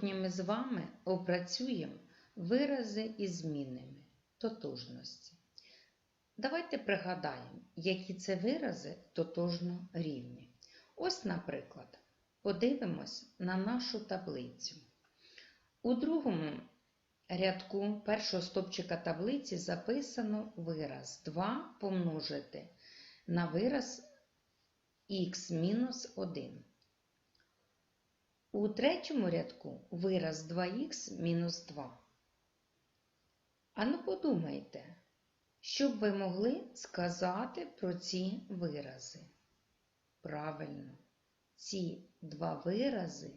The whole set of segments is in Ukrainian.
Сьогодні ми з вами опрацюємо вирази із змінними тотожності. Давайте пригадаємо, які це вирази тотожно рівні. Ось, наприклад, подивимось на нашу таблицю. У другому рядку першого стопчика таблиці записано вираз 2 помножити на вираз х мінус 1. У третьому рядку вираз 2х мінус 2. А ну подумайте, що б ви могли сказати про ці вирази? Правильно, ці два вирази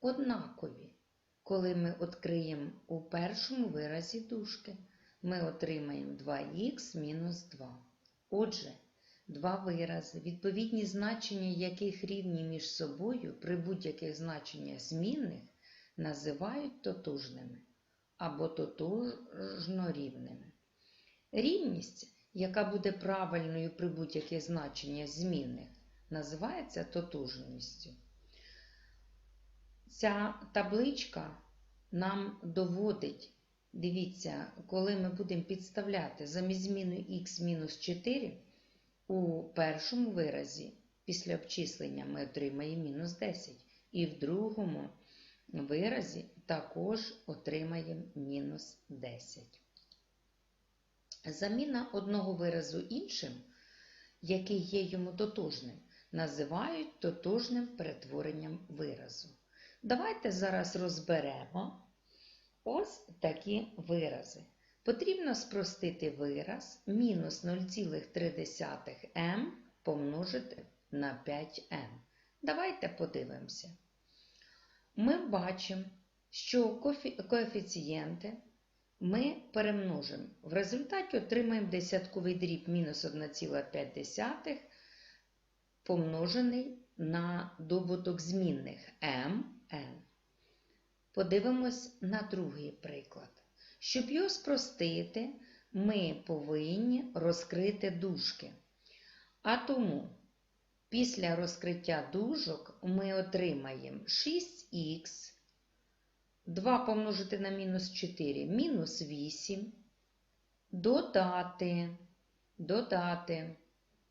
однакові. Коли ми відкриємо у першому виразі дужки, ми отримаємо 2х мінус 2. Отже, Два вирази, відповідні значення яких рівні між собою при будь-яких значеннях змінних називають тотожними або тотожнорівними. Рівність, яка буде правильною при будь-яких значеннях змінних, називається тотожністю. Ця табличка нам доводить, дивіться, коли ми будемо підставляти замість зміни х-4. У першому виразі після обчислення ми отримаємо мінус 10, і в другому виразі також отримаємо мінус 10. Заміна одного виразу іншим, який є йому тотожним, називають тотожним перетворенням виразу. Давайте зараз розберемо ось такі вирази. Потрібно спростити вираз мінус 0,3m помножити на 5m. Давайте подивимося. Ми бачимо, що коефіцієнти ми перемножимо. В результаті отримаємо десятковий дріб мінус 1,5 помножений на добуток змінних m, n. Подивимось на другий приклад. Щоб його спростити, ми повинні розкрити дужки. А тому після розкриття дужок ми отримаємо 6х, 2 помножити на мінус 4, мінус 8, додати, додати.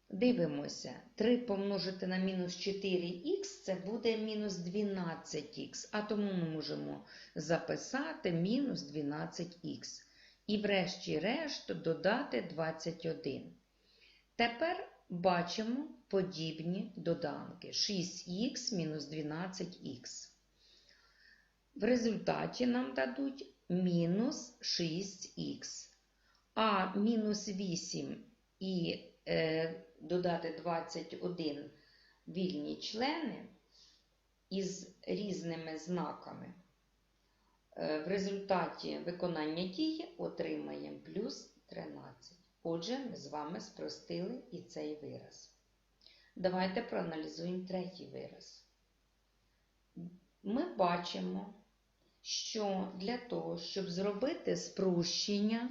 Дивимося, 3 помножити на мінус 4х це буде мінус 12х, а тому ми можемо записати мінус 12х. І врешті-решт додати 21. Тепер бачимо подібні доданки 6х мінус 12х. В результаті нам дадуть мінус 6х. А мінус 8 і е, додати 21 вільні члени із різними знаками. Е, в результаті виконання дії отримаємо плюс 13. Отже, ми з вами спростили і цей вираз. Давайте проаналізуємо третій вираз. Ми бачимо, що для того, щоб зробити спрощення,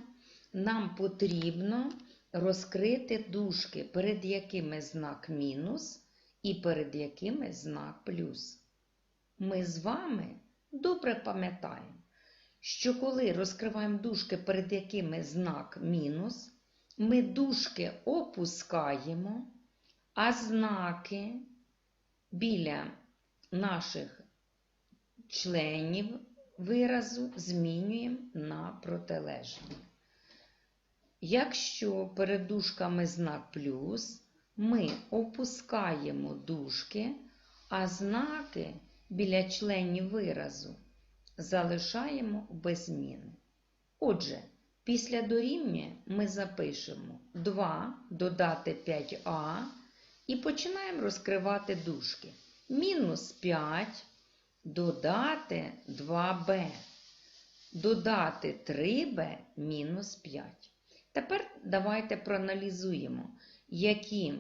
нам потрібно розкрити дужки, перед якими знак мінус і перед якими знак плюс. Ми з вами добре пам'ятаємо, що коли розкриваємо дужки, перед якими знак мінус, ми дужки опускаємо, а знаки біля наших членів виразу змінюємо на протилежні. Якщо перед дужками знак плюс, ми опускаємо дужки, а знаки біля членів виразу залишаємо без зміни. Отже, після дорівнює ми запишемо 2 додати 5а і починаємо розкривати дужки. Мінус 5 додати 2b, додати 3b мінус 5. Тепер давайте проаналізуємо, які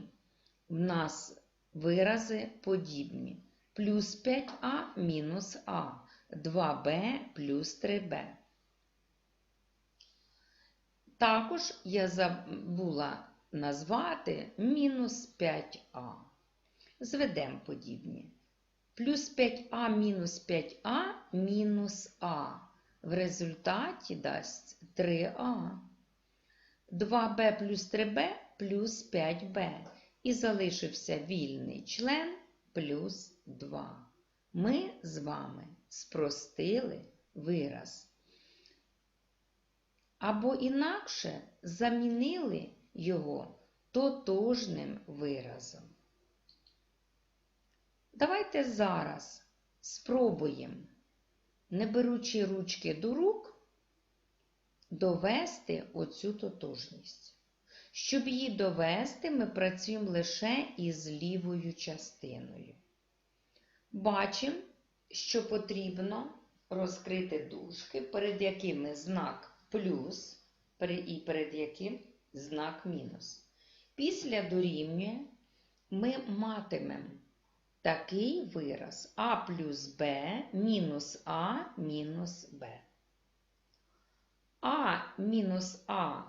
в нас вирази подібні. Плюс 5а мінус А, 2b плюс 3b. Також я забула назвати мінус 5а. Зведемо подібні. Плюс 5а мінус 5а мінус а. В результаті дасть 3а. 2b плюс 3b плюс 5b. І залишився вільний член плюс 2. Ми з вами спростили вираз. Або інакше замінили його тотожним виразом. Давайте зараз спробуємо, не беручи ручки до рук, довести оцю тотожність. Щоб її довести, ми працюємо лише із лівою частиною. Бачимо, що потрібно розкрити дужки, перед якими знак плюс і перед яким знак мінус. Після дорівнює ми матимемо такий вираз а плюс Б мінус А мінус Б. А мінус А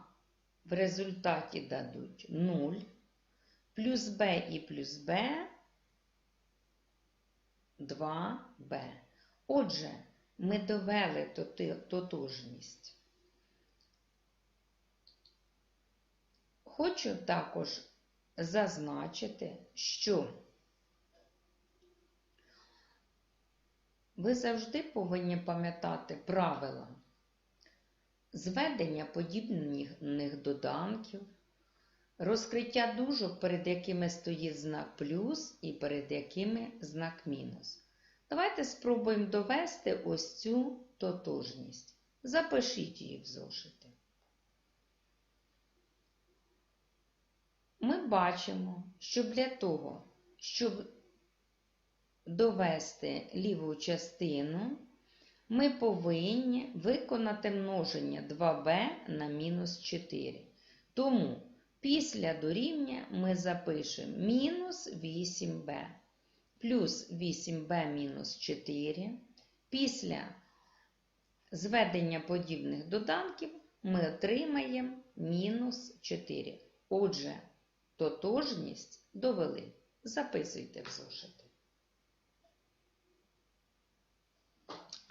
в результаті дадуть 0, плюс Б і плюс Б 2Б. Отже, ми довели тотожність. Хочу також зазначити, що ви завжди повинні пам'ятати правила зведення подібних доданків, розкриття дужок, перед якими стоїть знак плюс і перед якими знак мінус. Давайте спробуємо довести ось цю тотожність. Запишіть її в зошити. Ми бачимо, що для того, щоб довести ліву частину, ми повинні виконати множення 2b на мінус 4. Тому після дорівня ми запишемо мінус 8b плюс 8b мінус 4. Після зведення подібних доданків ми отримаємо мінус 4. Отже, тотожність довели. Записуйте в зошити.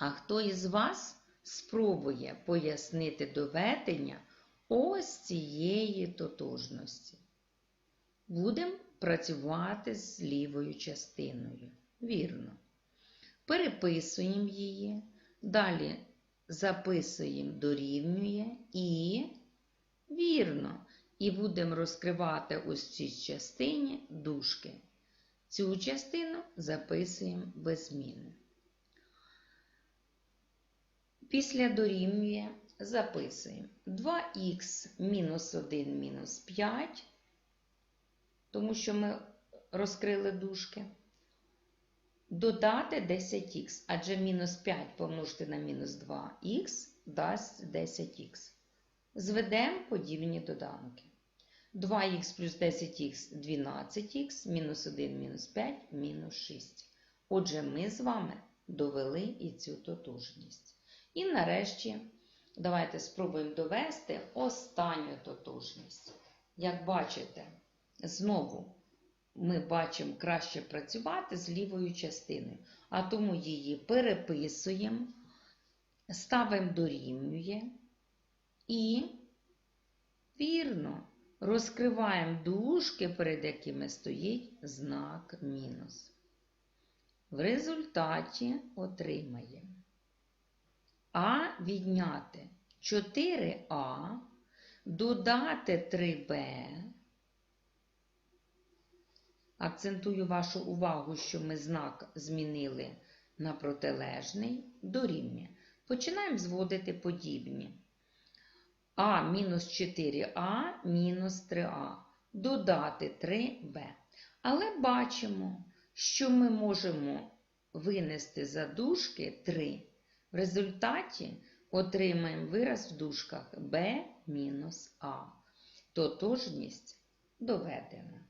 А хто із вас спробує пояснити доведення ось цієї тотожності? Будемо працювати з лівою частиною. Вірно. Переписуємо її, далі записуємо дорівнює і вірно. І будемо розкривати ось цій частині дужки. Цю частину записуємо без зміни. Після дорівнює записуємо 2х мінус 1 мінус 5, тому що ми розкрили дужки. Додати 10х, адже мінус 5 помножити на мінус 2х дасть 10х. Зведемо подібні доданки. 2х плюс 10х 12х, мінус 1 мінус 5 мінус 6. Отже, ми з вами довели і цю тотожність. І нарешті, давайте спробуємо довести останню тотожність. Як бачите, знову ми бачимо краще працювати з лівою частиною, а тому її переписуємо, ставимо дорівнює і вірно розкриваємо дужки, перед якими стоїть знак мінус. В результаті отримаємо А відняти 4А, додати 3Б. Акцентую вашу увагу, що ми знак змінили на протилежний дорівнює. Починаємо зводити подібні. А мінус 4А мінус 3А. Додати 3Б. Але бачимо, що ми можемо винести за дужки 3. В результаті отримаємо вираз в дужках b мінус А. Тотожність доведена.